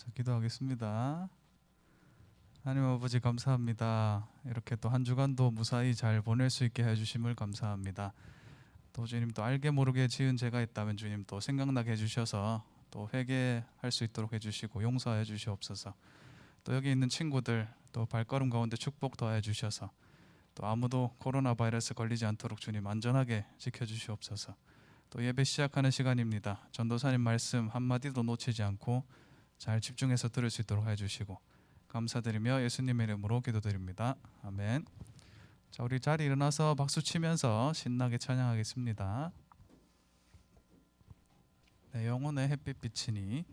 자, 기도하겠습니다. 하나님 아버지 감사합니다. 이렇게 또 한 주간도 무사히 잘 보낼 수 있게 해주심을 감사합니다. 또 주님 또 알게 모르게 지은 죄가 있다면 주님 또 생각나게 해주셔서 또 회개할 수 있도록 해주시고 용서해 주시옵소서. 또 여기 있는 친구들 또 발걸음 가운데 축복 더해 주셔서 또 아무도 코로나 바이러스 걸리지 않도록 주님 안전하게 지켜 주시옵소서. 또 예배 시작하는 시간입니다. 전도사님 말씀 한 마디도 놓치지 않고 잘 집중해서 들을 수 있도록 해주시고 감사드리며 예수님의 이름으로 기도드립니다. 아멘. 자 우리 자리 일어나서 박수 치면서 신나게 찬양하겠습니다. 내 영혼의 햇빛 비치니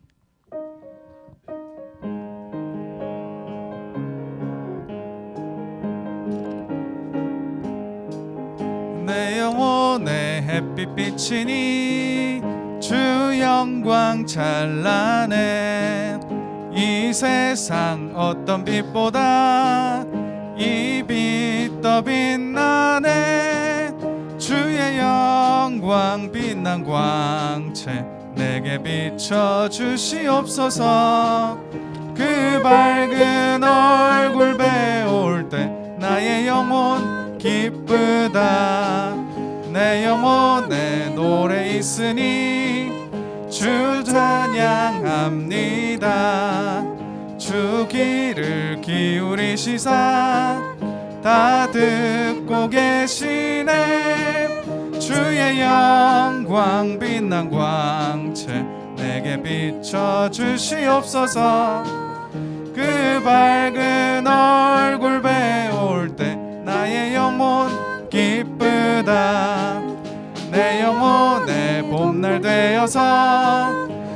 내 영혼의 햇빛 비치니 주 영광 찬란해. 이 세상 어떤 빛보다 이 빛 더 빛나네. 주의 영광 빛난 광채 내게 비춰 주시옵소서. 그 밝은 얼굴 배울 때 나의 영혼 기쁘다. 내 영혼에 노래 있으니 주 찬양합니다. 주 귀를 기울이시사 다 듣고 계시네. 주의 영광 빛난 광채 내게 비춰 주시옵소서. 그 밝은 얼굴 봄날 되어서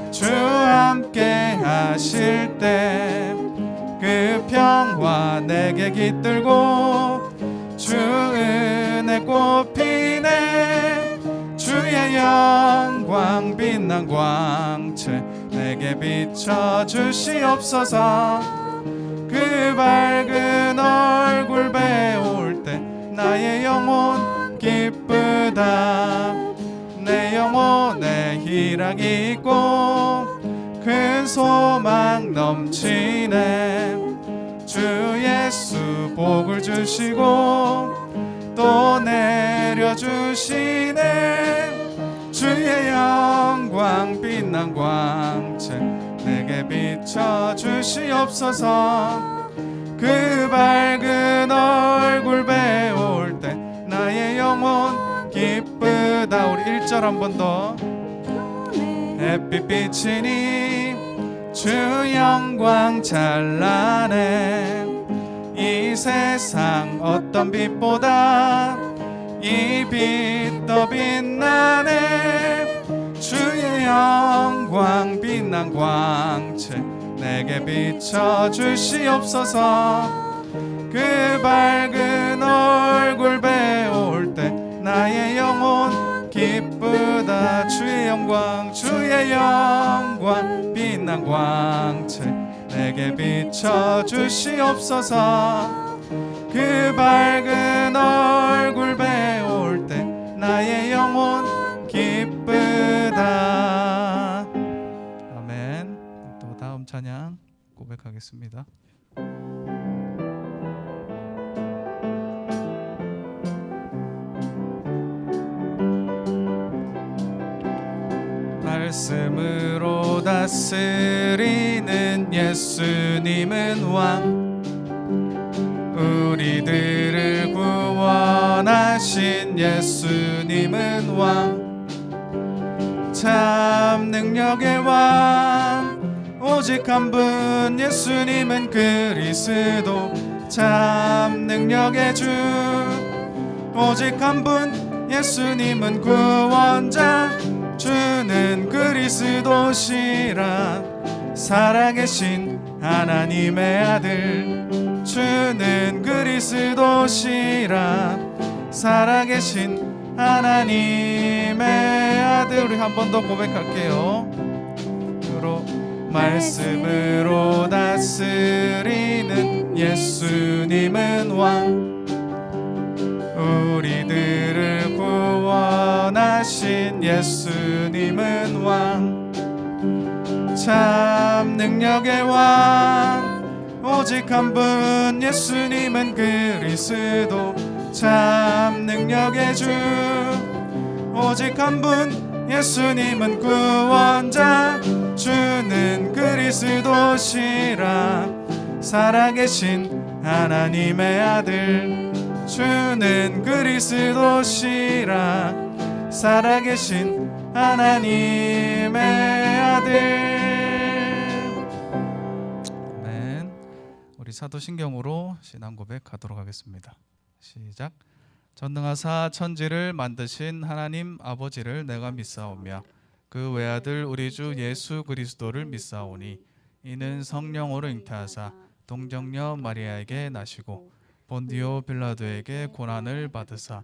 주 함께 하실 때 그 평화 내게 깃들고 주 은혜 꽃피네 주의 영광 빛난 광채 내게 비춰 주시옵소서. 그 밝은 얼굴 배울 때 나의 영혼 기쁘다. 내 영혼에 희락이 있고 큰 소망 넘치네. 주 예수 복을 주시고 또 내려주시네. 주의 영광 빛난 광채 내게 비춰 주시옵소서. 그 밝은 얼굴 배 기쁘다 우리 1절 한 번 더. 햇빛 비치니 주 영광 찬란해. 이 세상 어떤 빛보다 이 빛 더 빛나네. 주의 영광 빛난 광채 내게 비춰 주시옵소서. 그 밝은 얼굴 배울 때 나의 영혼 기쁘다 주의 영광 주의 영광 빛난 광채 내게 비춰 주시옵소서. 그 밝은 얼굴 배울 때 나의 영혼 기쁘다. 아멘. 또 다음 찬양 고백하겠습니다 말씀으로 다스리는 예수님은 왕. 우리들을 구원하신 예수님은 왕. 참 능력의 왕. 오직 한 분 예수님은 그리스도. 참 능력의 주. 오직 한 분 예수님은 구원자 주는 그리스도시라. 살아계신 하나님의 아들. 주는 그리스도시라. 살아계신 하나님의 아들. 우리 한 번 더 고백할게요. 으로 말씀으로 다스리는 예수님은 왕 하신 예수님은 왕참참 능력의 왕 오직 한 분 예수님은 그리스도 참 능력의 주 오직 한 분 예수님은 구원자 주는 그리스도시라. 살아계신 하나님의 아들 주는 그리스도시라 살아계신 하나님의 아들. 아멘. 우리 사도신경으로 신앙 고백하도록 하겠습니다. 시작. 전능하사 천지를 만드신 하나님 아버지를 내가 믿사오며 그 외아들 우리 주 예수 그리스도를 믿사오니 이는 성령으로 잉태하사 동정녀 마리아에게 나시고 본디오 빌라도에게 고난을 받으사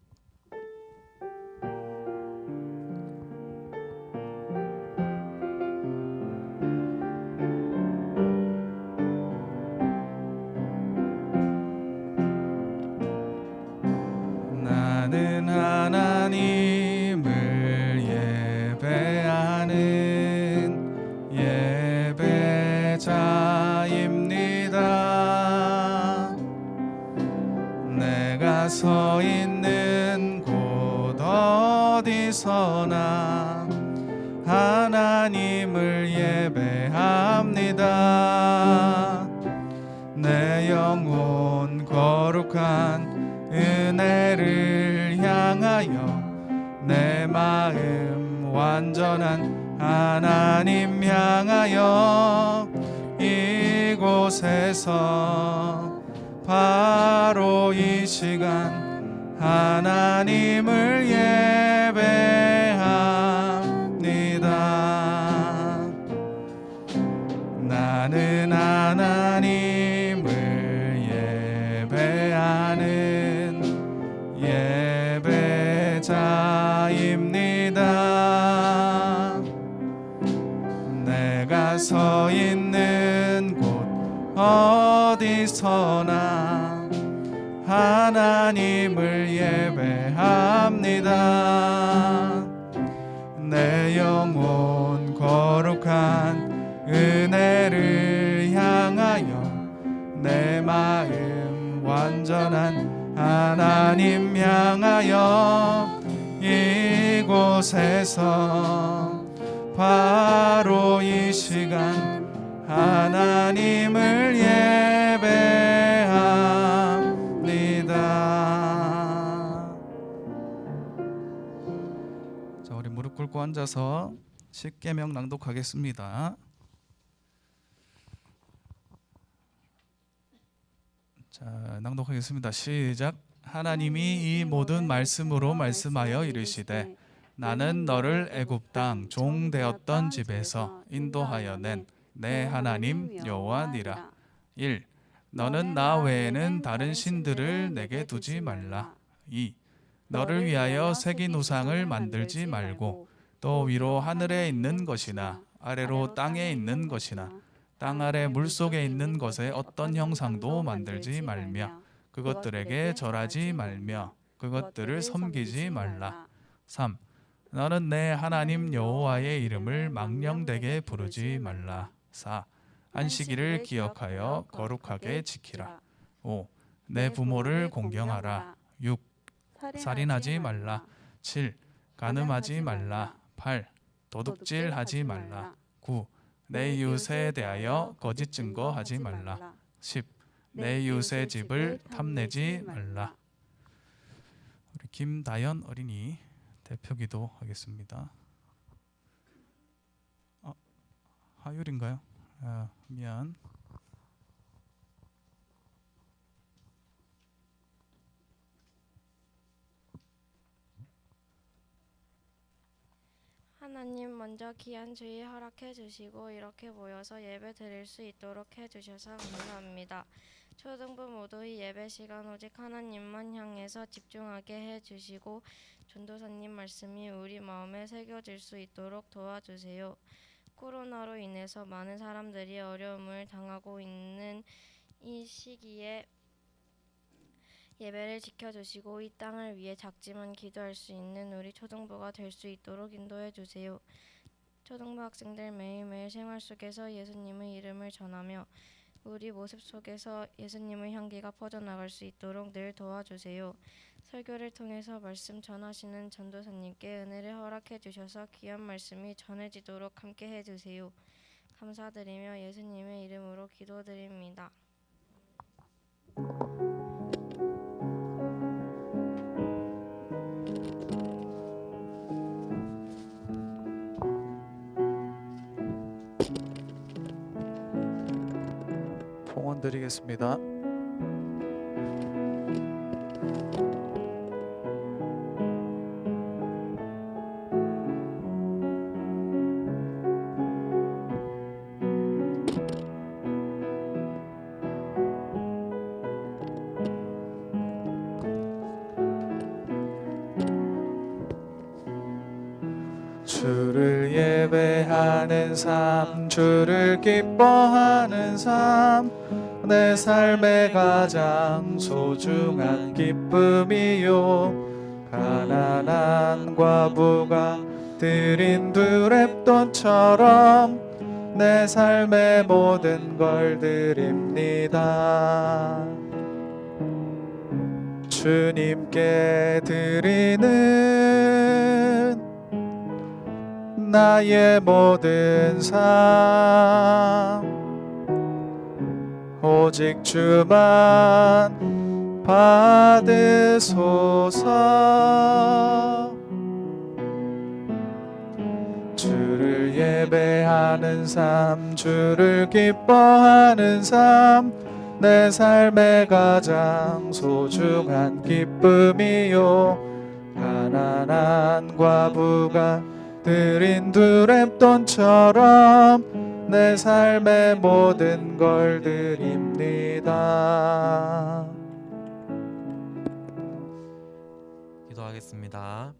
바로 이 시간 하나님을 예배 하나님 향하여 이곳에서 바로 이 시간 하나님을 예배합니다. 자, 우리 무릎 꿇고 앉아서 십계명 낭독하겠습니다. 자, 낭독하겠습니다. 시작. 하나님이 이 모든 말씀으로 말씀하여 이르시되 나는 너를 애굽 땅 종 되었던 집에서 인도하여 낸 내 하나님 여호와니라. 1. 너는 나 외에는 다른 신들을 내게 두지 말라. 2. 너를 위하여 새긴 우상을 만들지 말고 또 위로 하늘에 있는 것이나 아래로 땅에 있는 것이나 땅 아래 물 속에 있는 것에 어떤 형상도 만들지 말며 그것들에게 절하지 말며 그것들을 섬기지 말라. 3. 너는 내 하나님 여호와의 이름을 망령되게 부르지 말라. 4. 안식일을 기억하여 거룩하게 지키라. 5. 내 부모를 공경하라. 6. 살인하지 말라. 7. 간음하지 말라. 8. 도둑질하지 말라. 9. 내 이웃에 대하여 거짓 증거하지 말라. 10. 내 이웃의 집을 탐내지 말라. 우리 김다연 어린이 대표기도 하겠습니다. 어, 하율인가요? 아, 미안. 하나님 먼저 귀한 주의 허락해 주시고 이렇게 모여서 예배 드릴 수 있도록 해 주셔서 감사합니다. 초등부 모두의 예배 시간 오직 하나님만 향해서 집중하게 해 주시고 전도사님 말씀이 우리 마음에 새겨질 수 있도록 도와주세요. 코로나로 인해서 많은 사람들이 어려움을 당하고 있는 이 시기에 예배를 지켜주시고 이 땅을 위해 작지만 기도할 수 있는 우리 초등부가 될 수 있도록 인도해 주세요. 초등부 학생들 매일매일 생활 속에서 예수님의 이름을 전하며 우리 모습 속에서 예수님의 향기가 퍼져나갈 수 있도록 늘 도와주세요. 설교를 통해서 말씀 전하시는 전도사님께 은혜를 허락해 주셔서 귀한 말씀이 전해지도록 함께 해 주세요. 감사드리며 예수님의 이름으로 기도드립니다. 드리겠습니다. 주를 예배하는 삶, 주를 기뻐하는 삶, 내 삶의 가장 소중한 기쁨이요. 가난한 과부가 드린 두랩돈처럼 내 삶의 모든 걸 드립니다. 주님께 드리는 나의 모든 삶 오직 주만 받으소서. 주를 예배하는 삶 주를 기뻐하는 삶 내 삶의 가장 소중한 기쁨이요. 가난한 과부가 드린 두랩돈처럼 내 삶의 모든 걸 드립니다. 기도하겠습니다.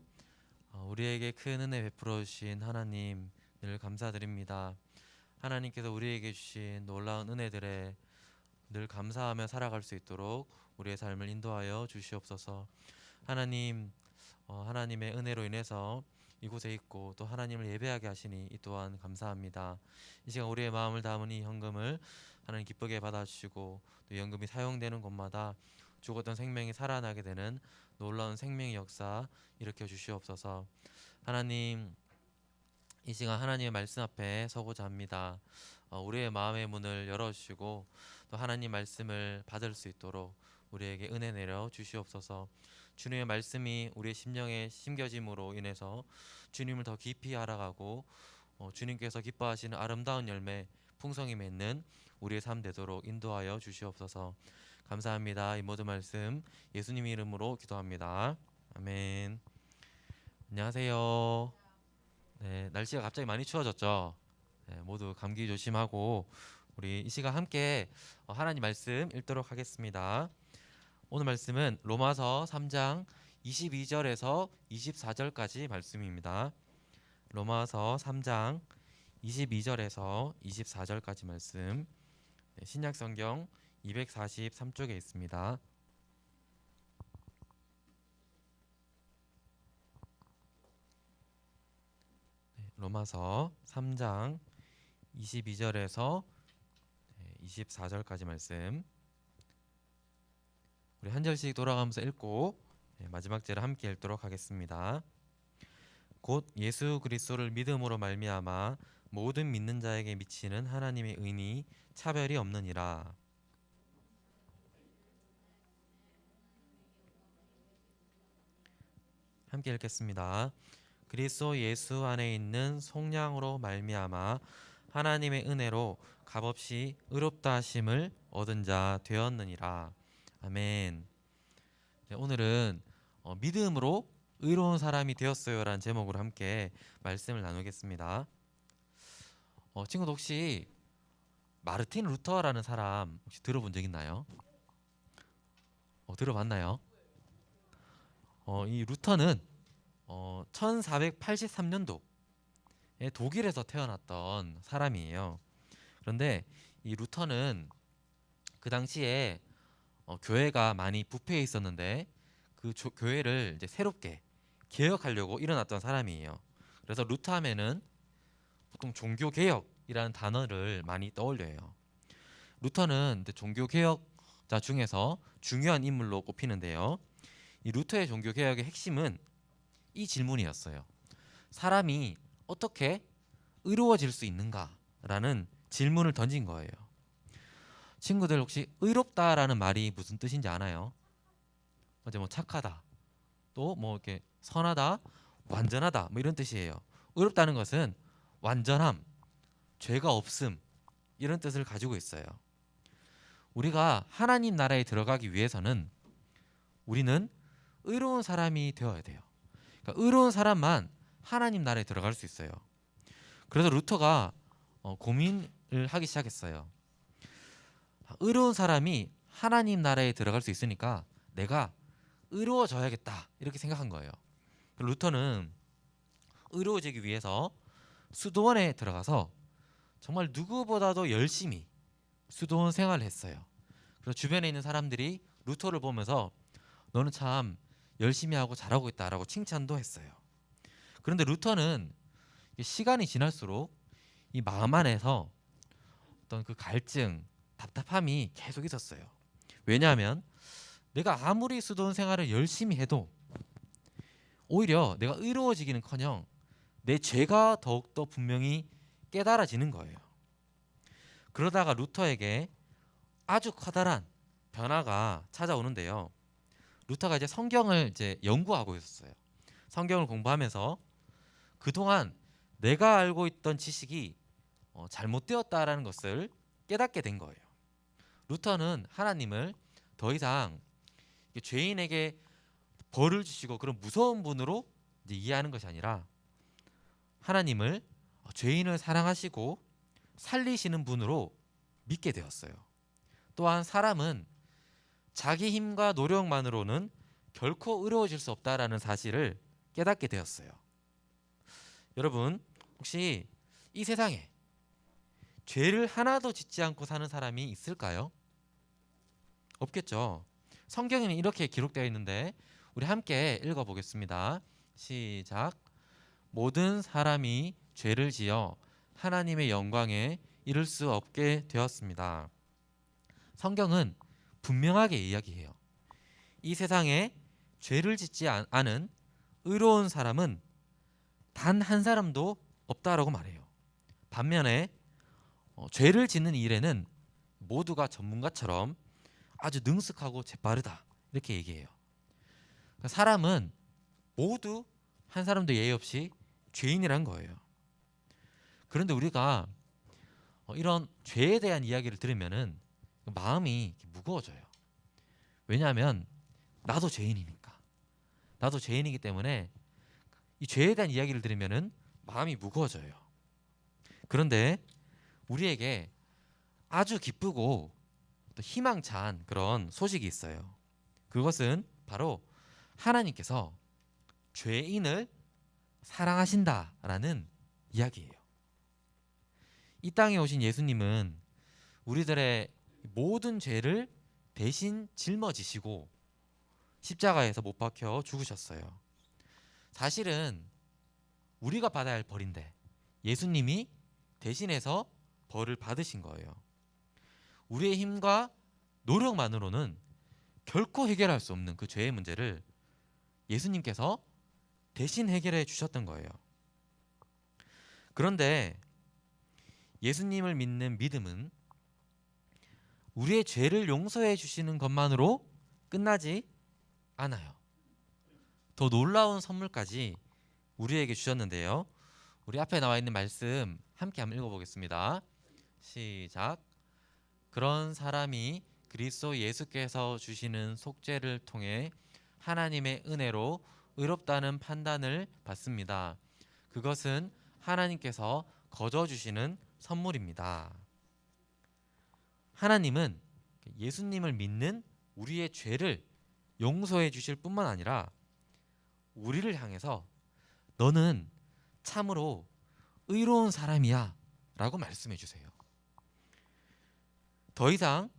어, 우리에게 큰 은혜 베풀어 주신 하나님 늘 감사드립니다. 하나님께서 우리에게 주신 놀라운 은혜들에 늘 감사하며 살아갈 수 있도록 우리의 삶을 인도하여 주시옵소서. 하나님, 어, 하나님의 은혜로 인해서 이곳에 있고 또 하나님을 예배하게 하시니 이 또한 감사합니다. 이 시간 우리의 마음을 담은 이 현금을 하나님 기쁘게 받아주시고 또 연금이 사용되는 곳마다 죽었던 생명이 살아나게 되는 놀라운 생명의 역사 일으켜 주시옵소서. 하나님 이 시간 하나님의 말씀 앞에 서고자 합니다. 어, 우리의 마음의 문을 열어 주시고 또 하나님 말씀을 받을 수 있도록 우리에게 은혜 내려 주시옵소서. 주님의 말씀이 우리의 심령에 심겨짐으로 인해서 주님을 더 깊이 알아가고 어, 주님께서 기뻐하시는 아름다운 열매 풍성이 맺는 우리의 삶 되도록 인도하여 주시옵소서. 감사합니다. 이 모든 말씀 예수님 이름으로 기도합니다. 아멘. 안녕하세요. 네, 날씨가 갑자기 많이 추워졌죠. 네, 모두 감기 조심하고 우리 이 시간 함께 어, 하나님 말씀 읽도록 하겠습니다. 오늘 말씀은 로마서 3장 22절에서 24절까지 말씀입니다. 로마서 3장 22절에서 24절까지 말씀. 네, 신약 성경 243쪽에 있습니다. 네, 로마서 3장 22절에서 24절까지 말씀. 우리 한 절씩 돌아가면서 읽고 네, 마지막 절을 함께 읽도록 하겠습니다. 곧 예수 그리스도를 믿음으로 말미암아 모든 믿는 자에게 미치는 하나님의 의니 차별이 없느니라. 함께 읽겠습니다. 그리스도 예수 안에 있는 속량으로 말미암아 하나님의 은혜로 값없이 의롭다 하심을 얻은 자 되었느니라. 아멘. 네, 오늘은 어, 믿음으로 의로운 사람이 되었어요라는 제목으로 함께 말씀을 나누겠습니다. 어, 친구도 혹시 마르틴 루터라는 사람 혹시 들어본 적 있나요? 어, 들어봤나요? 어, 이 루터는 어, 1483년도에 독일에서 태어났던 사람이에요. 그런데 이 루터는 그 당시에 어, 교회가 많이 부패해 있었는데 그 조- 교회를 이제 새롭게 개혁하려고 일어났던 사람이에요. 그래서 루터 하면은 보통 종교 개혁이라는 단어를 많이 떠올려요. 루터는 종교 개혁자 중에서 중요한 인물로 꼽히는데요. 이 루터의 종교 개혁의 핵심은 이 질문이었어요. 사람이 어떻게 의로워질 수 있는가라는 질문을 던진 거예요. 친구들 혹시 의롭다라는 말이 무슨 뜻인지 아나요? 어제 뭐 착하다, 또 뭐 이렇게 선하다, 완전하다 뭐 이런 뜻이에요. 의롭다는 것은 완전함, 죄가 없음 이런 뜻을 가지고 있어요. 우리가 하나님 나라에 들어가기 위해서는 우리는 의로운 사람이 되어야 돼요. 그러니까 의로운 사람만 하나님 나라에 들어갈 수 있어요. 그래서 루터가 어, 고민을 하기 시작했어요. 의로운 사람이 하나님 나라에 들어갈 수 있으니까 내가 의로워져야겠다 이렇게 생각한 거예요. 그 루터는 의로워지기 위해서 수도원에 들어가서 정말 누구보다도 열심히 수도원 생활을 했어요. 그래서 주변에 있는 사람들이 루터를 보면서 너는 참 열심히 하고 잘하고 있다라고 칭찬도 했어요. 그런데 루터는 이 시간이 지날수록 이 마음 안에서 어떤 그 갈증, 답답함이 계속 있었어요. 왜냐하면 내가 아무리 수도원 생활을 열심히 해도 오히려 내가 의로워지기는커녕 내 죄가 더욱더 분명히 깨달아지는 거예요. 그러다가 루터에게 아주 커다란 변화가 찾아오는데요. 루터가 이제 성경을 이제 연구하고 있었어요. 성경을 공부하면서 그동안 내가 알고 있던 지식이 어, 잘못되었다라는 것을 깨닫게 된 거예요. 루터는 하나님을 더 이상 죄인에게 벌을 주시고 그런 무서운 분으로 이해하는 것이 아니라 하나님을 어, 죄인을 사랑하시고 살리시는 분으로 믿게 되었어요. 또한 사람은 자기 힘과 노력만으로는 결코 의로워질 수 없다라는 사실을 깨닫게 되었어요. 여러분 혹시 이 세상에 죄를 하나도 짓지 않고 사는 사람이 있을까요? 없겠죠. 성경에는 이렇게 기록되어 있는데 우리 함께 읽어 보겠습니다. 시작. 모든 사람이 죄를 지어 하나님의 영광에 이를 수 없게 되었습니다. 성경은 분명하게 이야기해요. 이 세상에 죄를 짓지 않- 않은 의로운 사람은 단 한 사람도 없다라고 말해요. 반면에 어, 죄를 짓는 일에는 모두가 전문가처럼 아주 능숙하고 재빠르다 이렇게 얘기해요. 그러니까 사람은 모두 한 사람도 예의 없이 죄인이란 거예요. 그런데 우리가 어, 이런 죄에 대한 이야기를 들으면은 마음이 무거워져요. 왜냐하면 나도 죄인이니까. 나도 죄인이기 때문에 이 죄에 대한 이야기를 들으면은 마음이 무거워져요. 그런데 우리에게 아주 기쁘고 또 희망찬 그런 소식이 있어요. 그것은 바로 하나님께서 죄인을 사랑하신다라는 이야기예요. 이 땅에 오신 예수님은 우리들의 모든 죄를 대신 짊어지시고 십자가에서 못 박혀 죽으셨어요. 사실은 우리가 받아야 할 벌인데 예수님이 대신해서 벌을 받으신 거예요. 우리의 힘과 노력만으로는 결코 해결할 수 없는 그 죄의 문제를 예수님께서 대신 해결해 주셨던 거예요. 그런데 예수님을 믿는 믿음은 우리의 죄를 용서해 주시는 것만으로 끝나지 않아요. 더 놀라운 선물까지 우리에게 주셨는데요. 우리 앞에 나와 있는 말씀 함께 한번 읽어보겠습니다. 시작. 그런 사람이 그리스도 예수께서 주시는 속죄를 통해 하나님의 은혜로 의롭다는 판단을 받습니다. 그것은 하나님께서 거저 주시는 선물입니다. 하나님은 예수님을 믿는 우리의 죄를 용서해 주실 뿐만 아니라 우리를 향해서 너는 참으로 의로운 사람이야 라고 말씀해 주세요. 더 이상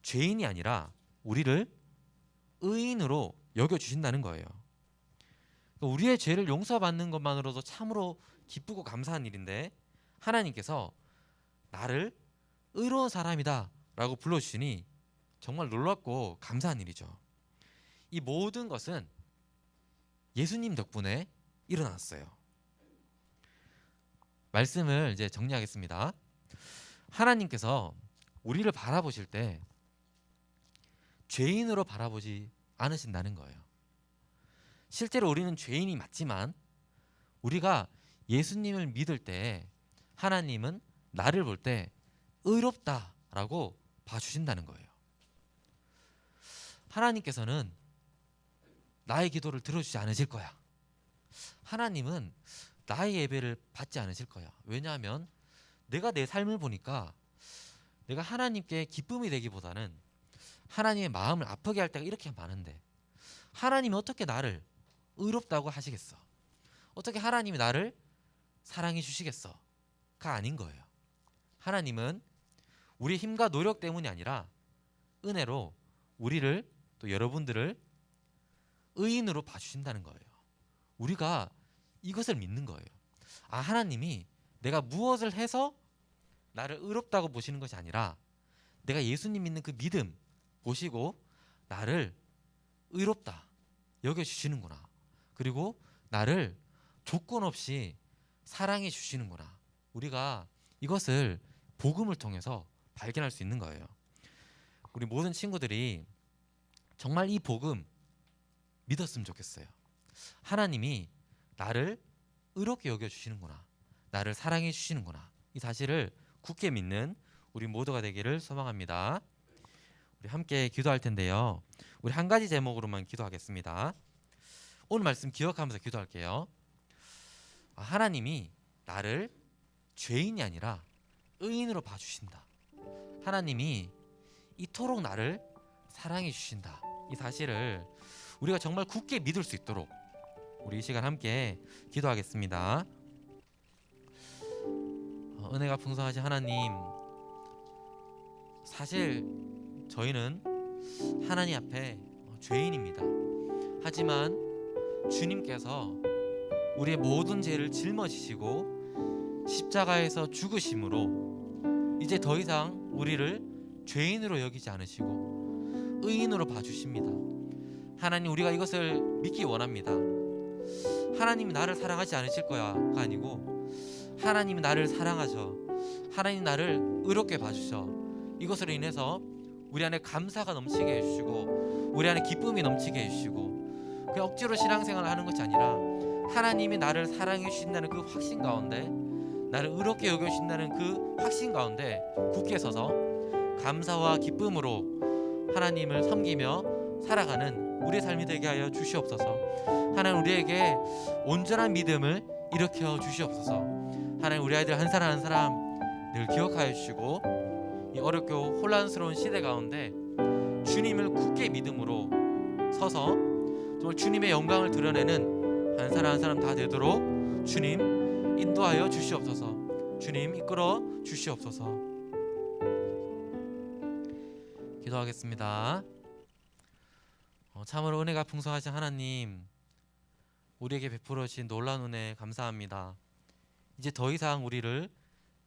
죄인이 아니라 우리를 의인으로 여겨 주신다는 거예요. 그러니까 우리의 죄를 용서받는 것만으로도 참으로 기쁘고 감사한 일인데 하나님께서 나를 의로운 사람이다라고 불러 주시니 정말 놀랍고 감사한 일이죠. 이 모든 것은 예수님 덕분에 일어났어요. 말씀을 이제 정리하겠습니다. 하나님께서 우리를 바라보실 때 죄인으로 바라보지 않으신다는 거예요. 실제로 우리는 죄인이 맞지만 우리가 예수님을 믿을 때 하나님은 나를 볼 때 의롭다라고 봐주신다는 거예요. 하나님께서는 나의 기도를 들어주지 않으실 거야. 하나님은 나의 예배를 받지 않으실 거야. 왜냐하면 내가 내 삶을 보니까 내가 하나님께 기쁨이 되기보다는 하나님의 마음을 아프게 할 때가 이렇게 많은데 하나님이 어떻게 나를 의롭다고 하시겠어? 어떻게 하나님이 나를 사랑해 주시겠어? 가 아닌 거예요. 하나님은 우리의 힘과 노력 때문이 아니라 은혜로 우리를 또 여러분들을 의인으로 봐주신다는 거예요. 우리가 이것을 믿는 거예요. 아 하나님이 내가 무엇을 해서 나를 의롭다고 보시는 것이 아니라 내가 예수님 믿는 그 믿음 보시고 나를 의롭다 여겨 주시는구나. 그리고 나를 조건 없이 사랑해 주시는구나. 우리가 이것을 복음을 통해서 발견할 수 있는 거예요. 우리 모든 친구들이 정말 이 복음 믿었으면 좋겠어요. 하나님이 나를 의롭게 여겨 주시는구나. 나를 사랑해 주시는구나. 이 사실을 굳게 믿는 우리 모두가 되기를 소망합니다. 우리 함께 기도할 텐데요. 우리 한 가지 제목으로만 기도하겠습니다. 오늘 말씀 기억하면서 기도할게요. 아, 하나님이 나를 죄인이 아니라 의인으로 봐주신다. 하나님이 이토록 나를 사랑해 주신다. 이 사실을 우리가 정말 굳게 믿을 수 있도록 우리 이 시간 함께 기도하겠습니다. 어, 은혜가 풍성하신 하나님, 사실 저희는 하나님 앞에 어, 죄인입니다. 하지만 주님께서 우리의 모든 죄를 짊어지시고 십자가에서 죽으심으로 이제 더 이상 우리를 죄인으로 여기지 않으시고 의인으로 봐주십니다. 하나님 우리가 이것을 믿기 원합니다. 하나님이 나를 사랑하지 않으실 거야가 아니고 하나님이 나를 사랑하셔. 하나님 나를 의롭게 봐주셔. 이것으로 인해서 우리 안에 감사가 넘치게 해주시고 우리 안에 기쁨이 넘치게 해주시고 그냥 억지로 신앙생활을 하는 것이 아니라 하나님이 나를 사랑해 주신다는 그 확신 가운데 나를 의롭게 여겨 주신다는 그 확신 가운데 굳게 서서 감사와 기쁨으로 하나님을 섬기며 살아가는 우리의 삶이 되게 하여 주시옵소서. 하나님 우리에게 온전한 믿음을 일으켜 주시옵소서. 하나님 우리 아이들 한 사람 한 사람 늘 기억하여 주시고 이 어렵고 혼란스러운 시대 가운데 주님을 굳게 믿음으로 서서 정말 주님의 영광을 드러내는 한 사람 한 사람 다 되도록 주님 인도하여 주시옵소서. 주님 이끌어 주시옵소서. 기도하겠습니다. 어, 참으로 은혜가 풍성하신 하나님, 우리에게 베풀어 주신 놀라운 은혜 감사합니다. 이제 더 이상 우리를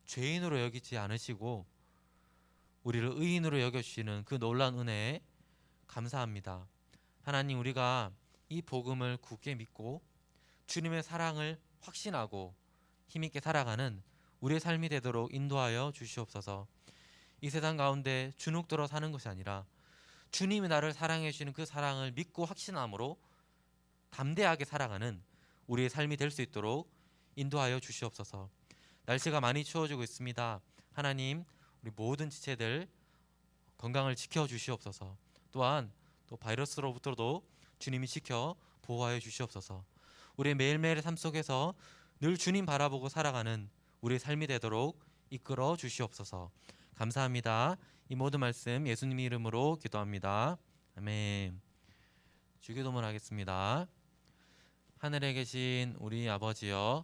죄인으로 여기지 않으시고 우리를 의인으로 여겨 주시는 그 놀라운 은혜에 감사합니다. 하나님 우리가 이 복음을 굳게 믿고 주님의 사랑을 확신하고 힘있게 살아가는 우리의 삶이 되도록 인도하여 주시옵소서. 이 세상 가운데 주눅들어 사는 것이 아니라 주님이 나를 사랑해 주시는 그 사랑을 믿고 확신함으로 담대하게 살아가는 우리의 삶이 될 수 있도록 인도하여 주시옵소서. 날씨가 많이 추워지고 있습니다. 하나님, 우리 모든 지체들 건강을 지켜 주시옵소서. 또한 또 바이러스로부터도 주님이 지켜 보호하여 주시옵소서. 우리의 매일매일의 삶 속에서 늘 주님 바라보고 살아가는 우리의 삶이 되도록 이끌어 주시옵소서. 감사합니다. 이 모든 말씀 예수님 이름으로 기도합니다. 아멘. 주기도문 하겠습니다. 하늘에 계신 우리 아버지여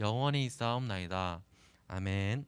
영원히 있사옵나이다. 아멘.